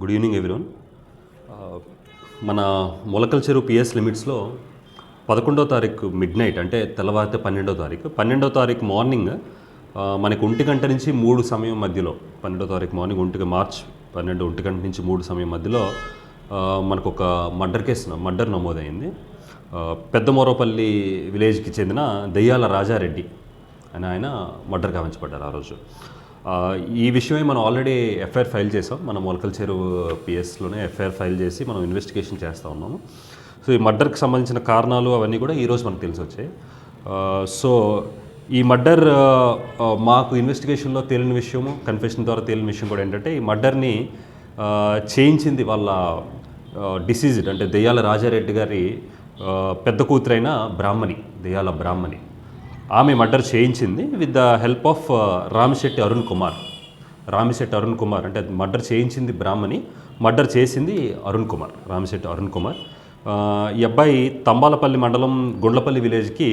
Good evening everyone. మన మొలకల చెరువు పిఎస్ లిమిట్స్లో పదకొండో తారీఖు మిడ్ నైట్ అంటే తెల్లవారితే పన్నెండో తారీఖు. పన్నెండో తారీఖు మార్నింగ్ మనకు ఒంటి గంట నుంచి మూడు సమయం మధ్యలో పన్నెండో తారీఖు మార్నింగ్ ఒంటికి మార్చ్ పన్నెండు ఒంటి గంట నుంచి మూడు సమయం మధ్యలో మనకు ఒక మర్డర్ కేసు మర్డర్ నమోదైంది. పెద్ద పెద్దమోరపల్లి విలేజ్కి చెందిన దెయ్యాల రాజారెడ్డి అని ఆయన మర్డర్ గావించబడ్డారు ఆ రోజు. ఈ విషయమే మనం ఆల్రెడీ ఎఫ్ఐఆర్ ఫైల్ చేసాం. మన మొలకల చెరువు పిఎస్లోనే ఎఫ్ఐఆర్ ఫైల్ చేసి మనం ఇన్వెస్టిగేషన్ చేస్తూ ఉన్నాము. సో ఈ మర్డర్కి సంబంధించిన కారణాలు అవన్నీ కూడా ఈరోజు మనకు తెలిసి వచ్చాయి. సో ఈ మర్డర్ మాకు ఇన్వెస్టిగేషన్లో తేలిన విషయము కన్ఫెషన్ ద్వారా తేలిన విషయం కూడా ఏంటంటే ఈ మర్డర్ని చేయించింది వాళ్ళ డిసీజ్డ్ అంటే దెయ్యాల రాజారెడ్డి గారి పెద్ద కూతురైన బ్రాహ్మణి దెయ్యాల బ్రాహ్మణి. ఆమె మర్డర్ చేయించింది with the help of Ramisetti Arun Kumar. Ramisetti Arun Kumar అంటే మర్డర్ చేయించింది బ్రాహ్మణి మర్డర్ చేసింది అరుణ్ కుమార్ రామిశెట్టి అరుణ్ కుమార్. ఈ అబ్బాయి తంబాలపల్లి మండలం గుండ్లపల్లి విలేజ్కి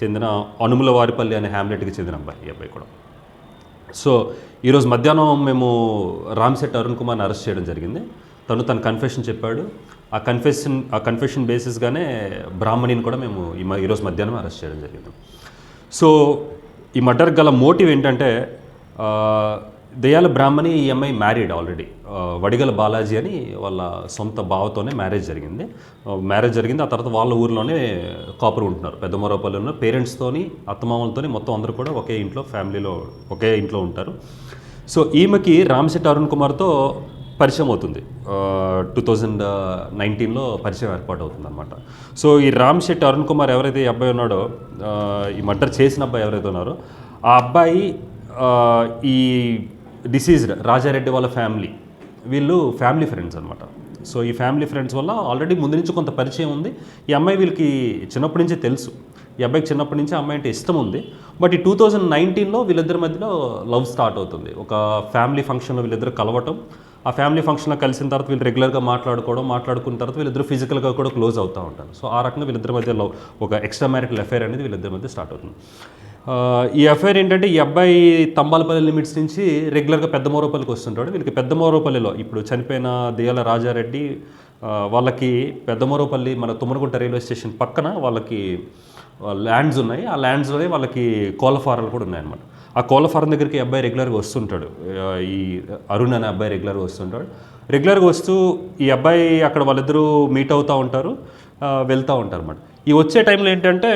చెందిన అనుములవారిపల్లి అనే హ్యామ్లెట్కి చెందిన అబ్బాయి ఈ అబ్బాయి కూడా. సో ఈరోజు మధ్యాహ్నం మేము రామ్సెట్ అరుణ్ కుమార్ని అరెస్ట్ చేయడం జరిగింది. తను తన కన్ఫెషన్ చెప్పాడు. ఆ కన్ఫెషన్ ఆ కన్ఫెషన్ బేసిస్గానే బ్రాహ్మణిని కూడా మేము ఈరోజు మధ్యాహ్నం అరెస్ట్ చేయడం జరిగింది. సో ఈ మర్డర్ గల మోటివ్ ఏంటంటే దయాల దెయ్యాల బ్రాహ్మణి ఈ అమ్మాయి మ్యారీడ్ ఆల్రెడీ. వడిగల బాలాజీ అని వాళ్ళ సొంత బావతోనే మ్యారేజ్ జరిగింది. మ్యారేజ్ జరిగింది. ఆ తర్వాత వాళ్ళ ఊర్లోనే కాపురు ఉంటున్నారు. పెద్దమొరపల్లిలో పేరెంట్స్తోని అత్తమామలతోని మొత్తం అందరూ కూడా ఒకే ఇంట్లో ఫ్యామిలీలో ఒకే ఇంట్లో ఉంటారు. సో ఈమెకి రామశెట్టి అరుణ్ కుమార్తో పరిచయం అవుతుంది. టూ థౌజండ్ నైన్టీన్లో పరిచయం ఏర్పాటు అవుతుంది అనమాట సో ఈ రామ్ శెట్టి అరుణ్ కుమార్ ఎవరైతే ఈ అబ్బాయి ఉన్నాడో ఈ మర్డర్ చేసిన అబ్బాయి ఎవరైతే ఉన్నారో ఆ అబ్బాయి ఈ డిసీజ్డ్ రాజారెడ్డి వాళ్ళ ఫ్యామిలీ వీళ్ళు ఫ్యామిలీ ఫ్రెండ్స్ అనమాట సో ఈ ఫ్యామిలీ ఫ్రెండ్స్ వల్ల ఆల్రెడీ ముందు నుంచి కొంత పరిచయం ఉంది. ఈ అమ్మాయి వీళ్ళకి చిన్నప్పటి నుంచే తెలుసు. ఈ అబ్బాయికి చిన్నప్పటి నుంచి అమ్మాయి అంటే ఇష్టం ఉంది. బట్ ఈ టూ థౌజండ్ నైన్టీన్లో వీళ్ళిద్దరి మధ్యలో లవ్ స్టార్ట్ అవుతుంది. ఒక ఫ్యామిలీ ఫంక్షన్లో వీళ్ళిద్దరు కలవటం ఆ ఫ్యామిలీ ఫంక్షన్లో కలిసిన తర్వాత వీళ్ళు రెగ్యులర్గా మాట్లాడుకోవడం మాట్లాడుకున్న తర్వాత వీళ్ళిద్దరు ఫిజికల్గా కూడా క్లోజ్ అవుతూ ఉంటారు. సో ఆ రకంగా వీళ్ళిద్దరి మధ్య లవ్ ఒక ఎక్స్ట్రా మ్యారిటల్ అఫైర్ అనేది వీళ్ళిద్దరి మధ్య స్టార్ట్ అవుతుంది. ఈ అఫైర్ ఏంటంటే ఈ అబ్బాయి తంబాలపల్లి లిమిట్స్ నుంచి రెగ్యులర్గా పెద్ద మోరపల్లికి వస్తుంటాడు. వీళ్ళకి పెద్ద మోరపల్లిలో ఇప్పుడు చనిపోయిన దియాల రాజారెడ్డి వాళ్ళకి పెద్ద మోరపల్లి మన తుమ్మరగుంట రైల్వే స్టేషన్ పక్కన వాళ్ళకి ల్యాండ్స్ ఉన్నాయి. ఆ ల్యాండ్స్లోనే వాళ్ళకి కోళ్ళ ఫారాలు కూడా ఉన్నాయన్నమాట. ఆ కోళ్ళ ఫారం దగ్గరికి అబ్బాయి రెగ్యులర్గా వస్తుంటాడు. ఈ అరుణ్ అనే అబ్బాయి రెగ్యులర్గా వస్తుంటాడు. రెగ్యులర్గా వస్తూ ఈ అబ్బాయి అక్కడ వాళ్ళిద్దరూ మీట్ అవుతూ ఉంటారు వెళ్తూ ఉంటారు అన్నమాట ఈ వచ్చే టైంలో ఏంటంటే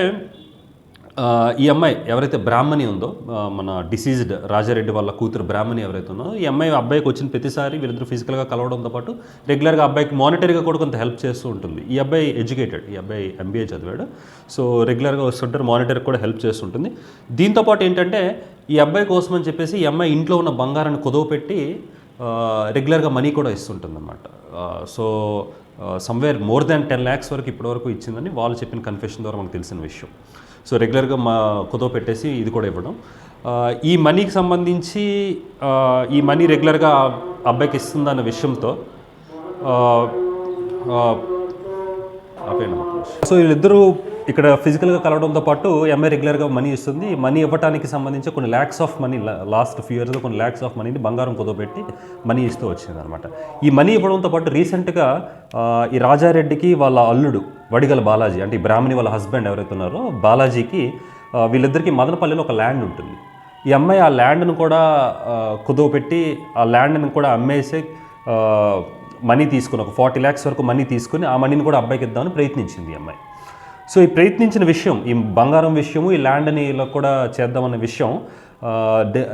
ఈ అమ్మాయి ఎవరైతే బ్రాహ్మణి ఉందో మన డిసీజ్డ్ రాజారెడ్డి వాళ్ళ కూతురు బ్రాహ్మణి ఎవరైతే ఉందో ఈ అమ్మాయి అబ్బాయికి వచ్చిన ప్రతిసారి వీళ్ళిద్దరు ఫిజికల్గా కలవడంతో పాటు రెగ్యులర్గా అబ్బాయికి మానిటరీగా కూడా కొంత హెల్ప్ చేస్తూ ఉంటుంది. ఈ అబ్బాయి ఎడ్యుకేటెడ్ ఈ అబ్బాయి ఎంబీఏ చదివాడు. సో రెగ్యులర్గా వస్తుంటారు మానిటర్కి కూడా హెల్ప్ చేస్తుంటుంది దీంతో పాటు ఏంటంటే ఈ అబ్బాయి కోసం అని చెప్పేసి ఈ అమ్మాయి ఇంట్లో ఉన్న బంగారాన్ని కుదవ పెట్టి రెగ్యులర్గా మనీ కూడా ఇస్తుంటుంది అనమాట so somewhere more than ten lakhs వరకు ఇప్పటివరకు ఇచ్చిందని వాళ్ళు చెప్పిన కన్ఫెషన్ ద్వారా మనకు తెలిసిన విషయం. సో రెగ్యులర్గా మా కుదవ పెట్టేసి ఇది కూడా ఇవ్వడం. ఈ మనీకి సంబంధించి ఈ మనీ రెగ్యులర్గా అబ్బాయికి ఇస్తుందన్న విషయంతో సో వీళ్ళిద్దరూ ఇక్కడ ఫిజికల్గా కలవడంతో పాటు ఎంఐ రెగ్యులర్గా మనీ ఇస్తుంది. మనీ ఇవ్వడానికి సంబంధించి కొన్ని lakhs of money last few ఇయర్స్లో కొన్ని ల్యాక్స్ ఆఫ్ మనీని బంగారం కుదోబెట్టి మనీ ఇస్తూ వచ్చింది అనమాట ఈ మనీ ఇవ్వడంతో పాటు రీసెంట్గా ఈ రాజారెడ్డికి వాళ్ళ అల్లుడు వడిగల బాలాజీ అంటే ఈ బ్రాహ్మణి వాళ్ళ హస్బెండ్ ఎవరైతే ఉన్నారో బాలాజీకి వీళ్ళిద్దరికీ వీళ్ళిద్దరికి మదనపల్లిలో ఒక ల్యాండ్ ఉంటుంది. ఈ అమ్మాయి ఆ ల్యాండ్ను కూడా ఆ, కుదవపెట్టి ఆ ల్యాండ్ని కూడా అమ్మేసే మనీ తీసుకుని ఒక ఫార్టీ ల్యాక్స్ వరకు మనీ తీసుకుని ఆ మనీని కూడా అబ్బాయికి ఇద్దామని ప్రయత్నించింది ఈ అమ్మాయి. సో ఈ ప్రయత్నించిన విషయం ఈ బంగారం విషయము ఈ ల్యాండ్ని ఇలా కూడా చేద్దామన్న విషయం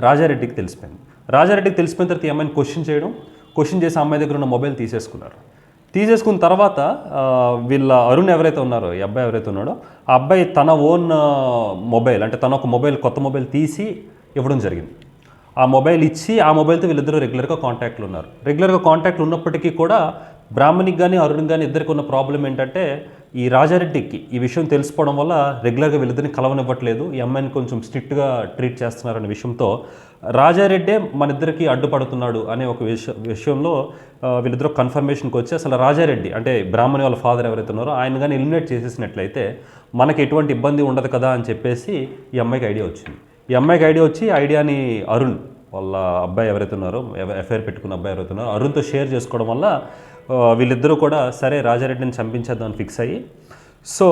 రాజారెడ్డికి తెలిసిపోయింది. రాజారెడ్డికి తెలిసిపోయిన తర్వాత ఈ అమ్మాయిని క్వశ్చన్ చేయడం క్వశ్చన్ చేసి అమ్మాయి దగ్గర ఉన్న మొబైల్ తీసేసుకున్నారు. తీసేసుకున్న తర్వాత వీళ్ళ అరుణ్ ఎవరైతే ఉన్నారో ఈ అబ్బాయి ఎవరైతే ఉన్నాడో ఆ అబ్బాయి తన ఓన్ మొబైల్ అంటే తన ఒక మొబైల్ కొత్త మొబైల్ తీసి ఇవ్వడం జరిగింది. ఆ మొబైల్ ఇచ్చి ఆ మొబైల్తో వీళ్ళిద్దరూ రెగ్యులర్గా కాంటాక్ట్లు ఉన్నారు. రెగ్యులర్గా కాంటాక్ట్లు ఉన్నప్పటికీ కూడా బ్రాహ్మణికి కానీ అరుణ్ కానీ ఇద్దరికి ఉన్న ప్రాబ్లం ఏంటంటే ఈ రాజారెడ్డికి ఈ విషయం తెలిసిపోవడం వల్ల రెగ్యులర్గా వీళ్ళిద్దరిని కలవనివ్వట్లేదు. ఈ అమ్మాయిని కొంచెం స్ట్రిక్ట్గా ట్రీట్ చేస్తున్నారనే విషయంతో రాజారెడ్డే మన ఇద్దరికి అడ్డుపడుతున్నాడు అనే ఒక విష విషయంలో వీళ్ళిద్దరు వీళ్ళిద్దరూ కన్ఫర్మేషన్కి వచ్చి అసలు రాజారెడ్డి అంటే బ్రాహ్మణి వాళ్ళ ఫాదర్ ఎవరైతే ఉన్నారో ఆయన కానీ ఎలిమినేట్ చేసేసినట్లయితే మనకి ఎటువంటి ఇబ్బంది ఉండదు కదా అని చెప్పేసి ఈ అమ్మాయికి ఐడియా వచ్చింది. ఈ అమ్మాయికి ఐడియా వచ్చి ఐడియాని అరుణ్ వాళ్ళ అబ్బాయి ఎవరైతే ఉన్నారో ఎఫ్ఐఆర్ పెట్టుకున్న అబ్బాయి ఎవరైతే ఉన్నారో అరుణ్తో షేర్ చేసుకోవడం వల్ల వీళ్ళిద్దరూ కూడా సరే రాజారెడ్డిని చంపించేద్దామని ఫిక్స్ అయ్యి సో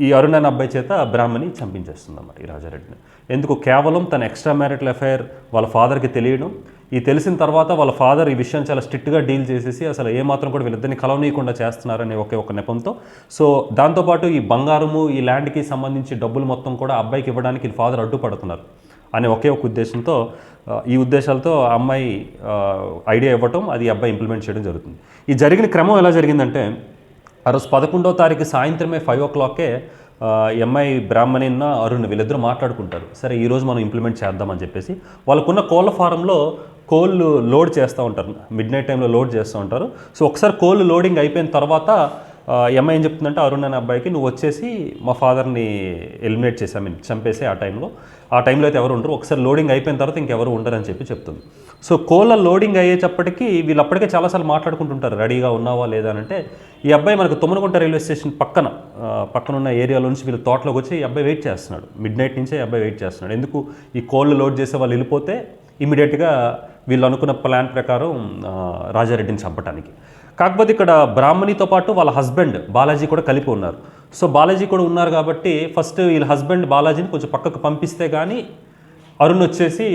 ఈ అరుణ్ అనే అబ్బాయి చేత బ్రాహ్మణి చంపించేస్తుంది అన్నమాట ఈ రాజారెడ్డిని. ఎందుకు? కేవలం తన ఎక్స్ట్రా మ్యారిటల్ అఫైర్ వాళ్ళ ఫాదర్కి తెలియడం. ఈ తెలిసిన తర్వాత వాళ్ళ ఫాదర్ ఈ విషయం చాలా స్ట్రిక్ట్గా డీల్ చేసేసి అసలు ఏమాత్రం కూడా వీళ్ళిద్దరిని కలవనీయకుండా చేస్తున్నారనే ఒకే ఒక నెపంతో. సో దాంతోపాటు ఈ బంగారము ఈ ల్యాండ్కి సంబంధించి డబ్బులు మొత్తం కూడా అబ్బాయికి ఇవ్వడానికి ఫాదర్ అడ్డుపడుతున్నారు. అనే ఒకే ఒక ఉద్దేశంతో ఈ ఉద్దేశాలతో ఆ అమ్మాయి ఐడియా ఇవ్వటం అది అబ్బాయి ఇంప్లిమెంట్ చేయడం జరుగుతుంది. ఈ జరిగిన క్రమం ఎలా జరిగిందంటే ఆ రోజు పదకొండో తారీఖు సాయంత్రమే ఫైవ్ ఓ క్లాకే ఎంఐ బ్రాహ్మణిన్న అరుణ్ వీళ్ళిద్దరూ మాట్లాడుకుంటారు. సరే ఈరోజు మనం ఇంప్లిమెంట్ చేద్దామని చెప్పేసి వాళ్ళకున్న కోళ్ళ ఫారంలో కోళ్ళు లోడ్ చేస్తూ ఉంటారు. మిడ్ నైట్ టైంలో లోడ్ చేస్తూ ఉంటారు. సో ఒకసారి కోళ్ళు లోడింగ్ అయిపోయిన తర్వాత ఆ, ఎంఐ ఏం చెప్తుందంటే అరుణ్ అనే అబ్బాయికి నువ్వు వచ్చేసి మా ఫాదర్ని ఎలిమినేట్ చేసి ఐ మీన్ చంపేసి ఆ టైంలో. ఆ టైంలో అయితే ఎవరు ఉండరు. ఒకసారి లోడింగ్ అయిపోయిన తర్వాత ఇంకెవరు ఉండరని చెప్పి చెప్తుంది. సో కోళ్ళ లోడింగ్ అయ్యేటప్పటికి వీళ్ళు అప్పటికే చాలాసార్లు మాట్లాడుకుంటుంటారు. రెడీగా ఉన్నావా లేదా? అని అంటే ఈ అబ్బాయి మనకు తుమ్మనగుంట రైల్వే స్టేషన్ పక్కన పక్కన ఉన్న ఏరియాలో నుంచి వీళ్ళు తోటలోకి వచ్చి ఈ అబ్బాయి వెయిట్ చేస్తున్నాడు. మిడ్ నైట్ నుంచే ఈ అబ్బాయి వెయిట్ చేస్తున్నాడు. ఎందుకు? ఈ కోళ్ళు లోడ్ చేసే వాళ్ళు వెళ్ళిపోతే ఇమీడియట్గా వీళ్ళు అనుకున్న ప్లాన్ ప్రకారం రాజారెడ్డిని చంపడానికి కాకపోతే ఇక్కడ బ్రాహ్మణితో పాటు వాళ్ళ హస్బెండ్ బాలాజీ కూడా కలిపి ఉన్నారు. సో బాలాజీ కూడా ఉన్నారు కాబట్టి ఫస్ట్ వీళ్ళ హస్బెండ్ బాలాజీని కొంచెం పక్కకు పంపిస్తే కానీ అరుణ్ వచ్చేసి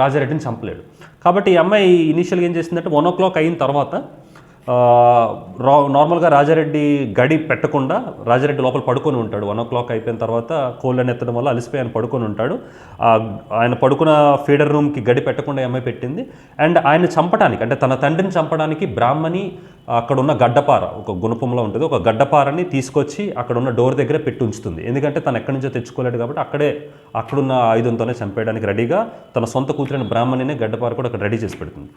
రాజారెడ్డిని చంపలేడు. కాబట్టి ఈ అమ్మాయి ఇనీషియల్గా ఏం చేసిందంటే వన్ ఓ క్లాక్ అయిన తర్వాత రా నార్మల్గా రాజారెడ్డి గడి పెట్టకుండా రాజారెడ్డి లోపల పడుకొని ఉంటాడు. వన్ ఓ క్లాక్ అయిపోయిన తర్వాత కోళ్ళని ఎత్తడం వల్ల అలసిపోయి ఆయన పడుకొని ఉంటాడు. ఆయన పడుకున్న ఫీడర్ రూమ్కి గడి పెట్టకుండా ఈ అమ్మాయి పెట్టింది. అండ్ ఆయన చంపడానికి అంటే తన తండ్రిని చంపడానికి బ్రాహ్మణి అక్కడ ఉన్న గడ్డపార ఒక గుణపంలో ఉంటుంది. ఒక గడ్డపారని తీసుకొచ్చి అక్కడ ఉన్న డోర్ దగ్గర పెట్టి ఉంచుతుంది. ఎందుకంటే తను ఎక్కడి నుంచో తెచ్చుకోలేడు కాబట్టి అక్కడే అక్కడున్న ఆయుధంతోనే చంపేయడానికి రెడీగా తన సొంత కూతురైన బ్రాహ్మణినే గడ్డపార కూడా అక్కడ రెడీ చేసి పెడుతుంది.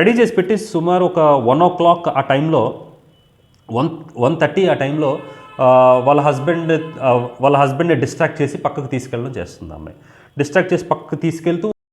రెడీ చేసి పెట్టి సుమారు ఒక వన్ ఓ క్లాక్ ఆ టైంలో వన్ వన్ థర్టీ ఆ టైంలో వాళ్ళ హస్బెండ్ వాళ్ళ హస్బెండ్ని డిస్ట్రాక్ట్ చేసి పక్కకు తీసుకెళ్ళడం చేస్తుంది అమ్మాయి డిస్ట్రాక్ట్ చేసి పక్కకు తీసుకెళ్తూ